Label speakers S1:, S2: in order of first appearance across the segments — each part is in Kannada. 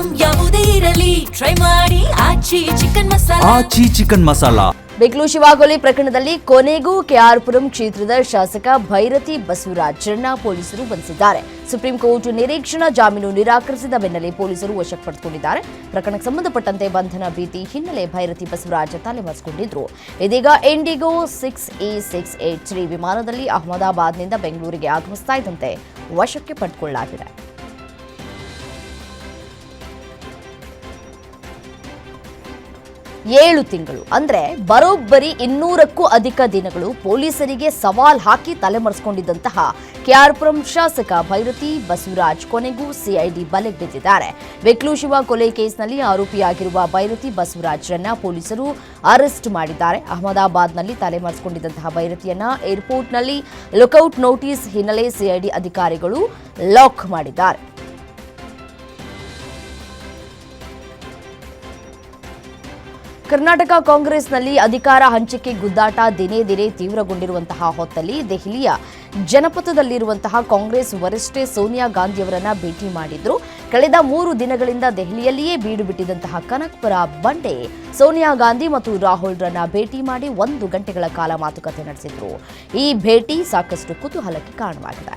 S1: ಐಟಮ್ ಯಾವುದೇ ಇರಲಿ. ಟ್ರೈ ಮಾಡಿ. ಆಚಿ ಚಿಕನ್ ಮಸಾಲಾ.
S2: ಆಚಿ ಚಿಕನ್ ಮಸಾಲಾ.
S3: ಬೆಂಗಳೂರು ಶಿವಾಗೋಲಿ ಪ್ರಕರಣದಲ್ಲಿ ಕೊನೆಗೂ ಕೆಆರ್ಪುರಂ ಕ್ಷೇತ್ರದ ಶಾಸಕ ಭೈರತಿ ಬಸವರಾಜರನ್ನ ಪೊಲೀಸರು ಬಂಧಿಸಿದ್ದಾರೆ. ಸುಪ್ರೀಂ ಕೋರ್ಟ್ ನಿರೀಕ್ಷಣಾ ಜಾಮೀನು ನಿರಾಕರಿಸಿದ ಬೆನ್ನಲ್ಲೇ ಪೊಲೀಸರು ವಶಕ್ಕೆ ಪಡೆದುಕೊಂಡಿದ್ದಾರೆ. ಪ್ರಕರಣಕ್ಕೆ ಸಂಬಂಧಪಟ್ಟಂತೆ ಬಂಧನ ಭೀತಿ ಹಿನ್ನೆಲೆ ಭೈರತಿ ಬಸವರಾಜ ತಲೆಮರೆಸಿಕೊಂಡಿದ್ರು. ಇದೀಗ IndiGo six A six eight three ವಿಮಾನದಲ್ಲಿ ಅಹಮದಾಬಾದ್ನಿಂದ ಬೆಂಗಳೂರಿಗೆ ಆಗಮಿಸ್ತಾ ಇದ್ದಂತೆ ವಶಕ್ಕೆ ಪಡೆದುಕೊಳ್ಳಲಾಗಿದೆ. ಏಳು ತಿಂಗಳು. ಅಂದ್ರೆ ಬರೋಬ್ಬರಿ ಇನ್ನೂರಕ್ಕೂ ಅಧಿಕ ದಿನಗಳು ಪೊಲೀಸರಿಗೆ ಸವಾಲ್ ಹಾಕಿ ತಲೆಮರೆಸಿಕೊಂಡಿದ್ದಂತಹ ಕೆಆರ್ಪುರಂ ಶಾಸಕ ಭೈರತಿ ಬಸವರಾಜ್ ಕೊನೆಗೂ ಸಿಐಡಿ ಬಲೆಗೆ ಬಿದ್ದಿದ್ದಾರೆ. ಬೆಕ್ಲು ಶಿವ ಕೊಲೆ ಕೇಸ್ನಲ್ಲಿ ಆರೋಪಿಯಾಗಿರುವ ಭೈರತಿ ಬಸವರಾಜ್ರನ್ನ ಪೊಲೀಸರು ಅರೆಸ್ಟ್ ಮಾಡಿದ್ದಾರೆ. ಅಹಮದಾಬಾದ್ನಲ್ಲಿ ತಲೆಮರೆಸಿಕೊಂಡಿದ್ದಂತಹ ಭೈರತಿಯನ್ನ ಏರ್ಪೋರ್ಟ್ನಲ್ಲಿ ಲುಕೌಟ್ ನೋಟಿಸ್ ಹಿನ್ನೆಲೆ ಸಿಐಡಿ ಅಧಿಕಾರಿಗಳು ಲಾಕ್ ಮಾಡಿದ್ದಾರೆ. ಕರ್ನಾಟಕ ಕಾಂಗ್ರೆಸ್ನಲ್ಲಿ ಅಧಿಕಾರ ಹಂಚಿಕೆ ಗುದ್ದಾಟ ದಿನೇ ದಿನೇ ತೀವ್ರಗೊಂಡಿರುವಂತಹ ಹೊತ್ತಲ್ಲಿ ದೆಹಲಿಯ ಜನಪಥದಲ್ಲಿರುವಂತಹ ಕಾಂಗ್ರೆಸ್ ವರಿಷ್ಠೆ ಸೋನಿಯಾ ಗಾಂಧಿಯವರನ್ನ ಭೇಟಿ ಮಾಡಿದ್ರು. ಕಳೆದ ಮೂರು ದಿನಗಳಿಂದ ದೆಹಲಿಯಲ್ಲಿಯೇ ಬೀಡು ಬಿಟ್ಟಿದ್ದಂತಹ ಕನಕ್ಪುರ ಬಂಡೆ ಸೋನಿಯಾ ಗಾಂಧಿ ಮತ್ತು ರಾಹುಲ್ರನ್ನ ಭೇಟಿ ಮಾಡಿ ಒಂದು ಗಂಟೆಗಳ ಕಾಲ ಮಾತುಕತೆ ನಡೆಸಿದ್ರು. ಈ ಭೇಟಿ ಸಾಕಷ್ಟು ಕುತೂಹಲಕ್ಕೆ ಕಾರಣವಾಗಿದೆ.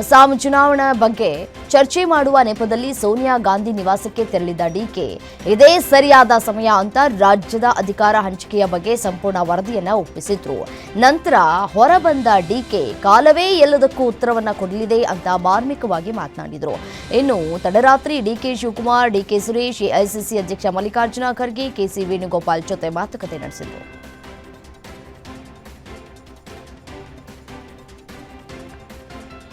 S3: ಅಸ್ಸಾಂ ಚುನಾವಣಾ ಬಗ್ಗೆ ಚರ್ಚೆ ಮಾಡುವ ನೆಪದಲ್ಲಿ ಸೋನಿಯಾ ಗಾಂಧಿ ನಿವಾಸಕ್ಕೆ ತೆರಳಿದ ಡಿಕೆ ಇದೇ ಸರಿಯಾದ ಸಮಯ ಅಂತ ರಾಜ್ಯದ ಅಧಿಕಾರ ಹಂಚಿಕೆಯ ಬಗ್ಗೆ ಸಂಪೂರ್ಣ ವರದಿಯನ್ನ ಒಪ್ಪಿಸಿದ್ರು. ನಂತರ ಹೊರಬಂದ ಡಿಕೆ ಕಾಲವೇ ಎಲ್ಲದಕ್ಕೂ ಉತ್ತರವನ್ನ ಕೊಡಲಿದೆ ಅಂತ ಮಾರ್ಮಿಕವಾಗಿ ಮಾತನಾಡಿದ್ರು. ಇನ್ನು ತಡರಾತ್ರಿ DK Shivakumar DK Suresh AICC ಅಧ್ಯಕ್ಷ ಮಲ್ಲಿಕಾರ್ಜುನ ಖರ್ಗೆ ಕೆಸಿ ವೇಣುಗೋಪಾಲ್ ಜೊತೆ ಮಾತುಕತೆ ನಡೆಸಿದ್ರು.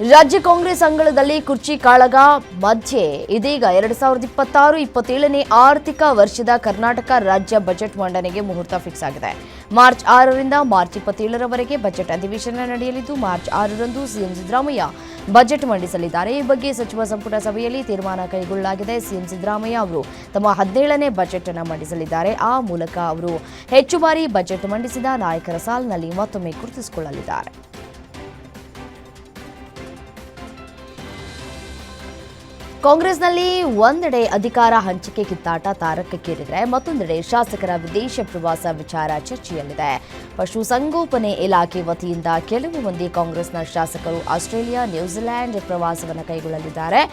S3: ರಾಜ್ಯ ಕಾಂಗ್ರೆಸ್ ಅಂಗಳದಲ್ಲಿ ಕುರ್ಚಿ ಕಾಳಗ ಮಧ್ಯೆ ಇದೀಗ ಎರಡ್ ಸಾವಿರದ ಇಪ್ಪತ್ತಾರು, ಇಪ್ಪತ್ತೇಳನೇ ಆರ್ಥಿಕ ವರ್ಷದ ಕರ್ನಾಟಕ ರಾಜ್ಯ ಬಜೆಟ್ ಮಂಡನೆಗೆ ಮುಹೂರ್ತ ಫಿಕ್ಸ್ ಆಗಿದೆ. ಮಾರ್ಚ್ ಆರರಿಂದ ಮಾರ್ಚ್ ಇಪ್ಪತ್ತೇಳರವರೆಗೆ ಬಜೆಟ್ ಅಧಿವೇಶನ ನಡೆಯಲಿದ್ದು, ಮಾರ್ಚ್ ಆರರಂದು ಸಿಎಂ ಸಿದ್ದರಾಮಯ್ಯ ಬಜೆಟ್ ಮಂಡಿಸಲಿದ್ದಾರೆ. ಈ ಬಗ್ಗೆ ಸಚಿವ ಸಂಪುಟ ಸಭೆಯಲ್ಲಿ ತೀರ್ಮಾನ ಕೈಗೊಳ್ಳಲಾಗಿದೆ. ಸಿಎಂ ಸಿದ್ದರಾಮಯ್ಯ ಅವರು ತಮ್ಮ ಹದಿನೇಳನೇ ಬಜೆಟ್ ಅನ್ನು ಮಂಡಿಸಲಿದ್ದಾರೆ. ಆ ಮೂಲಕ ಅವರು ಹೆಚ್ಚು ಬಾರಿ ಬಜೆಟ್ ಮಂಡಿಸಿದ ನಾಯಕರ ಸಾಲಿನಲ್ಲಿ ಮತ್ತೊಮ್ಮೆ ಗುರುತಿಸಿಕೊಳ್ಳಲಿದ್ದಾರೆ. ಕಾಂಗ್ರೆಸ್ನಲ್ಲಿ ಒಂದೆಡೆ ಅಧಿಕಾರ ಹಂಚಿಕೆ ಕಿತ್ತಾಟ ತಾರಕಕ್ಕೇರಿದ್ರೆ ಮತ್ತೊಂದೆಡೆ ಶಾಸಕರ ವಿದೇಶ ಪ್ರವಾಸ ವಿಚಾರ ಚರ್ಚೆಯಲ್ಲಿದೆ. ಪಶುಸಂಗೋಪನೆ ಇಲಾಖೆ ವತಿಯಿಂದ ಕೆಲವು ಮಂದಿ ಕಾಂಗ್ರೆಸ್ನ ಶಾಸಕರು ಆಸ್ಟ್ರೇಲಿಯಾ ನ್ಯೂಜಿಲೆಂಡ್ ಪ್ರವಾಸವನ್ನು ಕೈಗೊಳ್ಳಲಿದ್ದಾರೆ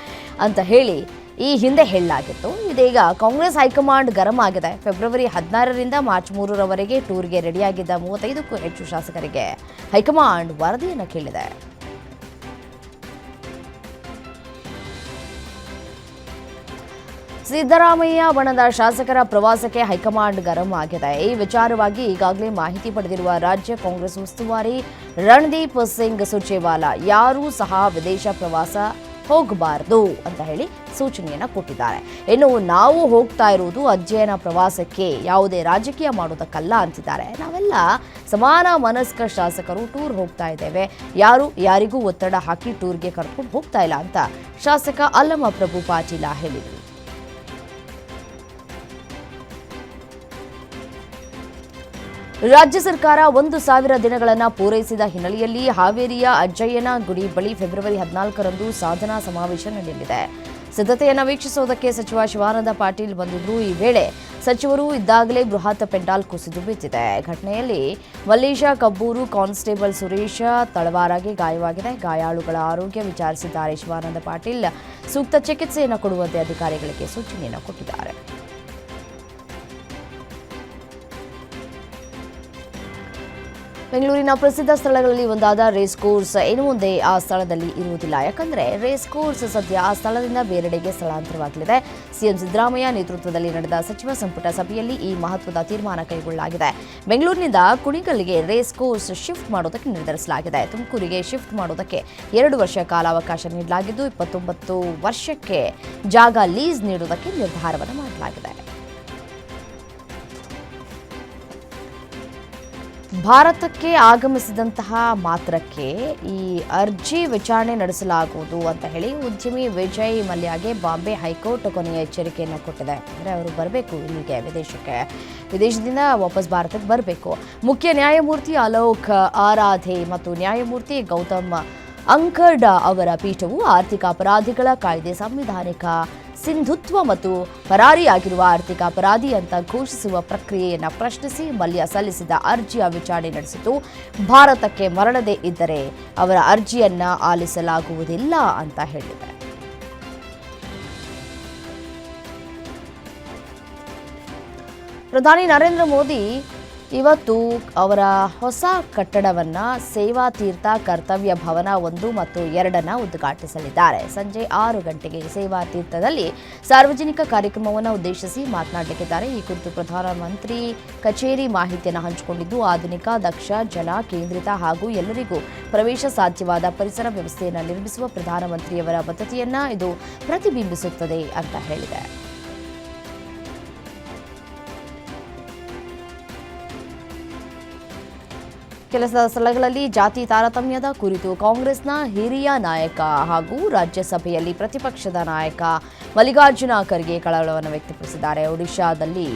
S3: ಅಂತ ಹೇಳಿ ಈ ಹಿಂದೆ ಹೇಳಲಾಗಿತ್ತು. ಇದೀಗ ಕಾಂಗ್ರೆಸ್ ಹೈಕಮಾಂಡ್ ಗರಂ ಆಗಿದೆ. ಫೆಬ್ರವರಿ ಹದಿನಾರರಿಂದ ಮಾರ್ಚ್ ಮೂರರವರೆಗೆ ಟೂರ್ಗೆ ರೆಡಿಯಾಗಿದ್ದ ಮೂವತ್ತೈದಕ್ಕೂ ಹೆಚ್ಚು ಶಾಸಕರಿಗೆ ಹೈಕಮಾಂಡ್ ವರದಿಯನ್ನು ಕೇಳಿದೆ. ಸಿದ್ದರಾಮಯ್ಯ ಬಣದ ಶಾಸಕರ ಪ್ರವಾಸಕ್ಕೆ ಹೈಕಮಾಂಡ್ ಗರಂ ಆಗಿದೆ. ಈ ವಿಚಾರವಾಗಿ ಈಗಾಗಲೇ ಮಾಹಿತಿ ಪಡೆದಿರುವ ರಾಜ್ಯ ಕಾಂಗ್ರೆಸ್ ಉಸ್ತುವಾರಿ ರಣದೀಪ್ ಸಿಂಗ್ ಸುರ್ಜೇವಾಲಾ, ಯಾರೂ ಸಹ ವಿದೇಶ ಪ್ರವಾಸ ಹೋಗಬಾರದು ಅಂತ ಹೇಳಿ ಸೂಚನೆಯನ್ನು ಕೊಟ್ಟಿದ್ದಾರೆ. ಇನ್ನು ನಾವು ಹೋಗ್ತಾ ಇರುವುದು ಅಧ್ಯಯನ ಪ್ರವಾಸಕ್ಕೆ, ಯಾವುದೇ ರಾಜಕೀಯ ಮಾಡೋದಕ್ಕಲ್ಲ ಅಂತಿದ್ದಾರೆ. ನಾವೆಲ್ಲ ಸಮಾನ ಮನಸ್ಕ ಶಾಸಕರು ಟೂರ್ ಹೋಗ್ತಾ ಇದ್ದೇವೆ. ಯಾರು, ಯಾರಿಗೂ ಒತ್ತಡ ಹಾಕಿ ಟೂರ್ಗೆ ಕರ್ಕೊಂಡು ಹೋಗ್ತಾ ಇಲ್ಲ ಅಂತ ಶಾಸಕ ಅಲ್ಲಮ ಪ್ರಭು ಪಾಟೀಲ ಹೇಳಿದರು. ರಾಜ್ಯ ಸರ್ಕಾರ ಒಂದು ಸಾವಿರ ದಿನಗಳನ್ನು ಪೂರೈಸಿದ ಹಿನ್ನೆಲೆಯಲ್ಲಿ ಹಾವೇರಿಯ ಅಜ್ಜಯ್ಯನ ಗುಡಿ ಬಳಿ ಫೆಬ್ರವರಿ ಹದಿನಾಲ್ಕರಂದು ಸಾಧನಾ ಸಮಾವೇಶ ನಡೆಯಲಿದೆ. ಸಿದ್ಧತೆಯನ್ನು ವೀಕ್ಷಿಸುವುದಕ್ಕೆ ಸಚಿವ ಶಿವಾನಂದ ಪಾಟೀಲ್ ಬಂದಿದ್ದು ಈ ವೇಳೆ ಸಚಿವರು ಇದ್ದಾಗಲೇ ಬೃಹತ್ ಪೆಂಡಾಲ್ ಕುಸಿದು ಬಿದ್ದಿದೆ. ಘಟನೆಯಲ್ಲಿ ಮಲ್ಲೇಶ ಕಬ್ಬೂರು ಕಾನ್ಸ್ಟೇಬಲ್ ಸುರೇಶ ತಳವಾರಾಗಿ ಗಾಯವಾಗಿದೆ. ಗಾಯಾಳುಗಳ ಆರೋಗ್ಯ ವಿಚಾರಿಸಿದ್ದಾರೆ ಶಿವಾನಂದ ಪಾಟೀಲ್. ಸೂಕ್ತ ಚಿಕಿತ್ಸೆಯನ್ನು ಕೊಡುವಂತೆ ಅಧಿಕಾರಿಗಳಿಗೆ ಸೂಚನೆಯನ್ನು ಕೊಟ್ಟಿದ್ದಾರೆ. ಬೆಂಗಳೂರಿನ ಪ್ರಸಿದ್ಧ ಸ್ಥಳಗಳಲ್ಲಿ ಒಂದಾದ ರೇಸ್ ಕೋರ್ಸ್ ಇನ್ನು ಮುಂದೆ ಆ ಸ್ಥಳದಲ್ಲಿ ಇರುವುದಿಲ್ಲ. ಯಾಕಂದ್ರೆ ರೇಸ್ ಕೋರ್ಸ್ ಸದ್ಯ ಆ ಸ್ಥಳದಿಂದ ಬೇರೆಡೆಗೆ ಸ್ಥಳಾಂತರವಾಗಲಿದೆ. ಸಿಎಂ ಸಿದ್ದರಾಮಯ್ಯ ನೇತೃತ್ವದಲ್ಲಿ ನಡೆದ ಸಚಿವ ಸಂಪುಟ ಸಭೆಯಲ್ಲಿ ಈ ಮಹತ್ವದ ತೀರ್ಮಾನ ಕೈಗೊಳ್ಳಲಾಗಿದೆ. ಬೆಂಗಳೂರಿನಿಂದ ಕುಣಿಗಲ್ಗೆ ರೇಸ್ ಕೋರ್ಸ್ ಶಿಫ್ಟ್ ಮಾಡೋದಕ್ಕೆ ನಿರ್ಧರಿಸಲಾಗಿದೆ. ತುಮಕೂರಿಗೆ ಶಿಫ್ಟ್ ಮಾಡೋದಕ್ಕೆ ಎರಡು ವರ್ಷ ಕಾಲಾವಕಾಶ ನೀಡಲಾಗಿದ್ದು, ಇಪ್ಪತ್ತೊಂಬತ್ತು ವರ್ಷಕ್ಕೆ ಜಾಗ ಲೀಸ್ ನೀಡುವುದಕ್ಕೆ ನಿರ್ಧಾರವನ್ನು ಮಾಡಲಾಗಿದೆ. ಭಾರತಕ್ಕೆ ಆಗಮಿಸಿದಂತಹ ಮಾತ್ರಕ್ಕೆ ಈ ಅರ್ಜಿ ವಿಚಾರಣೆ ನಡೆಸಲಾಗುವುದು ಅಂತ ಹೇಳಿ ಉದ್ಯಮಿ ವಿಜಯ್ ಮಲ್ಯಗೆ ಬಾಂಬೆ ಹೈಕೋರ್ಟ್ ಕೊನೆಯ ಎಚ್ಚರಿಕೆಯನ್ನು ಕೊಟ್ಟಿದೆ. ಅಂದರೆ ಅವರು ಬರಬೇಕು ಇಲ್ಲಿಗೆ ವಿದೇಶಕ್ಕೆ. ವಿದೇಶದಿಂದ ವಾಪಸ್ ಭಾರತಕ್ಕೆ ಬರಬೇಕು. ಮುಖ್ಯ ನ್ಯಾಯಮೂರ್ತಿ ಅಲೋಕ್ ಆರಾಧೆ ಮತ್ತು ನ್ಯಾಯಮೂರ್ತಿ ಗೌತಮ್ ಅಂಕರ್ಡ ಅವರ ಪೀಠವು ಆರ್ಥಿಕ ಅಪರಾಧಿಗಳ ಕಾಯ್ದೆ ಸಂವಿಧಾನಿಕ ಸಿಂಧುತ್ವ ಮತ್ತು ಪರಾರಿಯಾಗಿರುವ ಆರ್ಥಿಕ ಅಪರಾಧಿ ಅಂತ ಘೋಷಿಸುವ ಪ್ರಕ್ರಿಯೆಯನ್ನು ಪ್ರಶ್ನಿಸಿ ಮಲ್ಯ ಸಲ್ಲಿಸಿದ ಅರ್ಜಿಯ ವಿಚಾರಣೆ ನಡೆಸಿತು. ಭಾರತಕ್ಕೆ ಮರಳದೇ ಇದ್ದರೆ ಅವರ ಅರ್ಜಿಯನ್ನ ಆಲಿಸಲಾಗುವುದಿಲ್ಲ ಅಂತ ಹೇಳಿದೆ ಪ್ರಧಾನಿ ನರೇಂದ್ರ ಮೋದಿ ಇವತ್ತು ಅವರ ಹೊಸ ಕಟ್ಟಡವನ್ನ ಸೇವಾ ತೀರ್ಥ ಕರ್ತವ್ಯ ಭವನ ಒಂದು ಮತ್ತು ಎರಡನ್ನು ಉದ್ಘಾಟಿಸಲಿದ್ದಾರೆ. ಸಂಜೆ ಆರು ಗಂಟೆಗೆ ಸೇವಾ ತೀರ್ಥದಲ್ಲಿ ಸಾರ್ವಜನಿಕ ಕಾರ್ಯಕ್ರಮವನ್ನು ಉದ್ದೇಶಿಸಿ ಮಾತನಾಡಲಿಕ್ಕಿದ್ದಾರೆ. ಈ ಕುರಿತು ಪ್ರಧಾನಮಂತ್ರಿ ಕಚೇರಿ ಮಾಹಿತಿಯನ್ನು ಹಂಚಿಕೊಂಡಿದ್ದು, ಆಧುನಿಕ, ದಕ್ಷ, ಜಲ ಕೇಂದ್ರಿತ ಹಾಗೂ ಎಲ್ಲರಿಗೂ ಪ್ರವೇಶ ಸಾಧ್ಯವಾದ ಪರಿಸರ ವ್ಯವಸ್ಥೆಯನ್ನು ನಿರ್ಮಿಸುವ ಪ್ರಧಾನಮಂತ್ರಿಯವರ ಬದ್ಧತೆಯನ್ನ ಇದು ಪ್ರತಿಬಿಂಬಿಸುತ್ತದೆ ಅಂತ ಹೇಳಿದೆ ಕೆಲಸದ ಸ್ಥಳಗಳಲ್ಲಿ ಜಾತಿ ತಾರತಮ್ಯದ ಕುರಿತು ಕಾಂಗ್ರೆಸ್ನ ಹಿರಿಯ ನಾಯಕ ಹಾಗೂ ರಾಜ್ಯಸಭೆಯಲ್ಲಿ ಪ್ರತಿಪಕ್ಷದ ನಾಯಕ ಮಲ್ಲಿಕಾರ್ಜುನ ಖರ್ಗೆ ಕಳವಳವನ್ನು ವ್ಯಕ್ತಪಡಿಸಿದ್ದಾರೆ. ಒಡಿಶಾದಲ್ಲಿ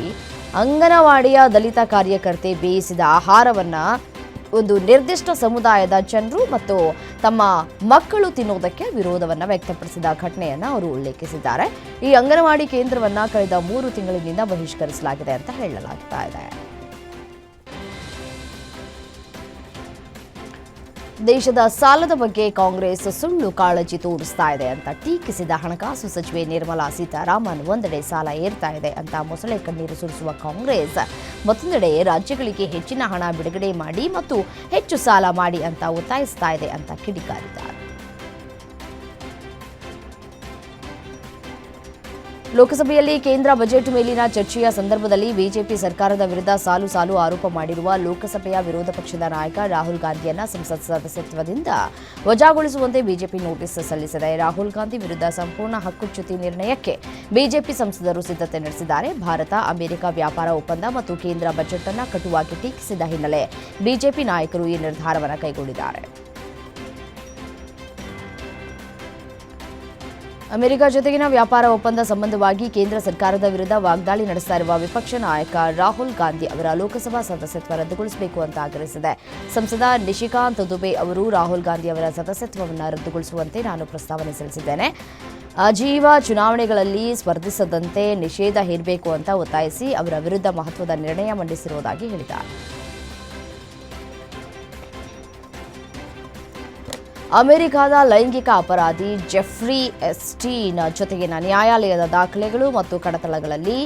S3: ಅಂಗನವಾಡಿಯ ದಲಿತ ಕಾರ್ಯಕರ್ತೆ ಬೇಯಿಸಿದ ಆಹಾರವನ್ನು ಒಂದು ನಿರ್ದಿಷ್ಟ ಸಮುದಾಯದ ಜನರು ಮತ್ತು ತಮ್ಮ ಮಕ್ಕಳು ತಿನ್ನುವುದಕ್ಕೆ ವಿರೋಧವನ್ನು ವ್ಯಕ್ತಪಡಿಸಿದ ಘಟನೆಯನ್ನು ಅವರು ಉಲ್ಲೇಖಿಸಿದ್ದಾರೆ. ಈ ಅಂಗನವಾಡಿ ಕೇಂದ್ರವನ್ನು ಕಳೆದ ಮೂರು ತಿಂಗಳಿನಿಂದ ಬಹಿಷ್ಕರಿಸಲಾಗಿದೆ ಅಂತ ಹೇಳಲಾಗ್ತಾ ಇದೆ. ದೇಶದ ಸಾಲದ ಬಗ್ಗೆ ಕಾಂಗ್ರೆಸ್ ಸುಳ್ಳು ಕಾಳಜಿ ತೋರಿಸ್ತಾ ಇದೆ ಅಂತ ಟೀಕಿಸಿದ ಹಣಕಾಸು ಸಚಿವೆ ನಿರ್ಮಲಾ ಸೀತಾರಾಮನ್, ಒಂದೆಡೆ ಸಾಲ ಏರ್ತಾ ಇದೆ ಅಂತ ಮೊಸಳೆ ಕಣ್ಣೀರು ಸುರಿಸುವ ಕಾಂಗ್ರೆಸ್, ಮತ್ತೊಂದೆಡೆ ರಾಜ್ಯಗಳಿಗೆ ಹೆಚ್ಚಿನ ಹಣ ಬಿಡುಗಡೆ ಮಾಡಿ ಮತ್ತು ಹೆಚ್ಚು ಸಾಲ ಮಾಡಿ ಅಂತ ಒತ್ತಾಯಿಸ್ತಾ ಇದೆ ಅಂತ ಕಿಡಿಕಾರಿದ್ದಾರೆ. ಲೋಕಸಭೆಯಲ್ಲಿ ಕೇಂದ್ರ ಬಜೆಟ್ ಮೇಲಿನ ಚರ್ಚೆಯ ಸಂದರ್ಭದಲ್ಲಿ ಬಿಜೆಪಿ ಸರ್ಕಾರದ ವಿರುದ್ಧ ಸಾಲು ಸಾಲು ಆರೋಪ ಮಾಡಿರುವ ಲೋಕಸಭೆಯ ವಿರೋಧ ಪಕ್ಷದ ನಾಯಕ ರಾಹುಲ್ ಗಾಂಧಿಯನ್ನ ಸಂಸತ್ ಸದಸ್ಯತ್ವದಿಂದ ವಜಾಗೊಳಿಸುವಂತೆ ಬಿಜೆಪಿ ನೋಟಿಸ್ ಸಲ್ಲಿಸಿದೆ. ರಾಹುಲ್ ಗಾಂಧಿ ವಿರುದ್ಧ ಸಂಪೂರ್ಣ ಹಕ್ಕುಚ್ಯುತಿ ನಿರ್ಣಯಕ್ಕೆ ಬಿಜೆಪಿ ಸಂಸದರು ಸಿದ್ಧತೆ ನಡೆಸಿದ್ದಾರೆ. ಭಾರತ, ಅಮೆರಿಕ ವ್ಯಾಪಾರ ಒಪ್ಪಂದ ಮತ್ತು ಕೇಂದ್ರ ಬಜೆಟ್ ಅನ್ನು ಕಟುವಾಗಿ ಟೀಕಿಸಿದ ಹಿನ್ನೆಲೆ ಬಿಜೆಪಿ ನಾಯಕರು ಈ ನಿರ್ಧಾರವನ್ನು ಕೈಗೊಂಡಿದ್ದಾರೆ. ಅಮೆರಿಕ ಜೊತೆಗಿನ ವ್ಯಾಪಾರ ಒಪ್ಪಂದ ಸಂಬಂಧವಾಗಿ ಕೇಂದ್ರ ಸರ್ಕಾರದ ವಿರುದ್ಧ ವಾಗ್ದಾಳಿ ನಡೆಸ್ತಾ ಇರುವ ವಿಪಕ್ಷ ನಾಯಕ ರಾಹುಲ್ ಗಾಂಧಿ ಅವರ ಲೋಕಸಭಾ ಸದಸ್ಯತ್ವ ರದ್ದುಗೊಳಿಸಬೇಕು ಅಂತ ಆಗ್ರಹಿಸಿದೆ. ಸಂಸದ ನಿಶಿಕಾಂತ್ ದುಬೆ ಅವರು ರಾಹುಲ್ ಗಾಂಧಿ ಅವರ ಸದಸ್ಯತ್ವವನ್ನು ರದ್ದುಗೊಳಿಸುವಂತೆ ನಾನು ಪ್ರಸ್ತಾವನೆ ಸಲ್ಲಿಸಿದ್ದೇನೆ. ಅಜೀವ ಚುನಾವಣೆಗಳಲ್ಲಿ ಸ್ಪರ್ಧಿಸದಂತೆ ನಿಷೇಧ ಹೇರಬೇಕು ಅಂತ ಒತ್ತಾಯಿಸಿ ಅವರ ವಿರುದ್ಧ ಮಹತ್ವದ ನಿರ್ಣಯ ಮಂಡಿಸಿರುವುದಾಗಿ ಹೇಳಿದ್ದಾರೆ. ಅಮೆರಿಕದ ಲೈಂಗಿಕ ಅಪರಾಧಿ ಜೆಫ್ರಿ ಎಸ್ಟೀನ್ ಜೊತೆಗಿನ ನ್ಯಾಯಾಲಯದ ದಾಖಲೆಗಳು ಮತ್ತು ಕಡತಳಗಳಲ್ಲಿ